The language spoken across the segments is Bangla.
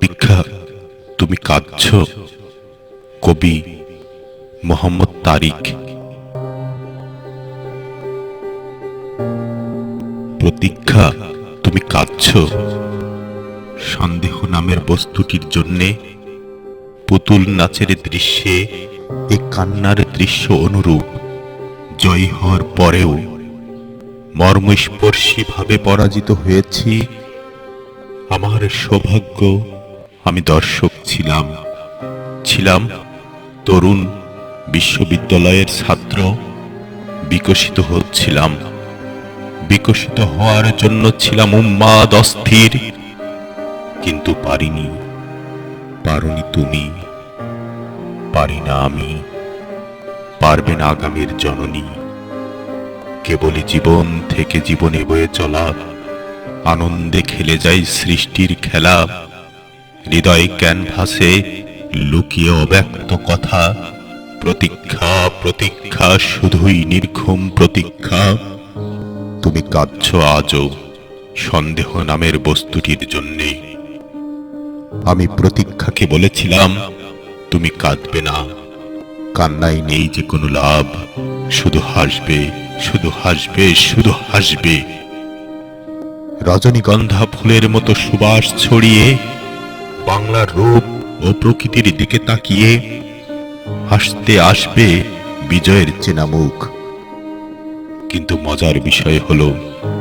প্রতীক্ষা তুমি কাঁদছ? কবি মোহাম্মদ তারিক। প্রতীক্ষা তুমি কাঁদছ? সন্দেহ নামের বস্তুটির জন্যে পুতুল নাচের দৃশ্যে এ কান্নার দৃশ্য অনুরূপ। জয়ী হওয়ার পরেও মর্মস্পর্শী ভাবে পরাজিত হয়েছি। আমার সৌভাগ্য আমি দর্শক ছিলাম। ছিলাম তরুণ বিশ্ববিদ্যালয়ের ছাত্র। বিকশিত হচ্ছিলাম। বিকশিত হওয়ার জন্য ছিলাম উন্মাদ, অস্থির। কিন্তু পারিনি। পারনি তুমি। পারি না আমি। পারবে না আগামীর জননী। কেবলই জীবন থেকে জীবনে বয়ে চলা। আনন্দে খেলে যাই সৃষ্টির খেলা। হৃদয় ক্যানভাসে লুকিয়ে অব্যক্ত কথা, প্রতীক্ষা প্রতীক্ষা, শুধুই নির্ঘুম প্রতীক্ষা। তুমি কাঁদছ আজও সন্দেহ নামের বস্তুটির জন্যে। আমি প্রতীক্ষাকে বলেছিলাম, তুমি কাঁদবে না। কান্নায় নেই যে কোনো লাভ, শুধু হাসবে শুধু হাসবে শুধু হাসবে। রজনীগন্ধা ফুলের মতো সুবাস ছড়িয়ে বাংলার রূপ ও প্রকৃতির দিকে তাকিয়ে হাসতে আসবে বিজয়ের চেনা মুখ কিন্তু মজার বিষয় হলো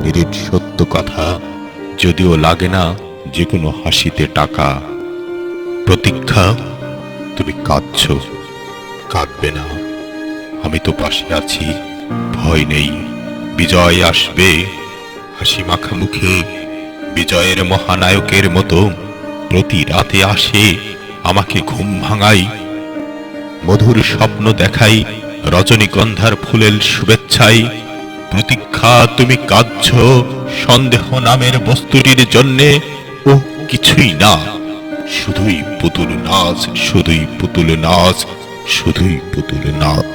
নিরেট সত্য কথা যদিও লাগে না যে কোনো হাসিতে টাকা। প্রতীক্ষা, তুমি কাঁদছ। কাঁদবে না। আমি তো পাশে আছি, ভয় নেই। বিজয় আসবে, হাসি মাখা মুখে বিজয়ের মহানায়কের মতো। প্রতি রাতে আসে, আমাকে ঘুম ভাঙাই মধুর স্বপ্ন দেখাই রজনীগন্ধার ফুলের শুভেচ্ছাই প্রতীক্ষা তুমি কাঁদছ সন্দেহ নামের বস্তুটির জন্যে? ও কিছুই না। শুধুই পুতুল নাচ, শুধুই পুতুল নাচ, শুধুই পুতুল নাচ।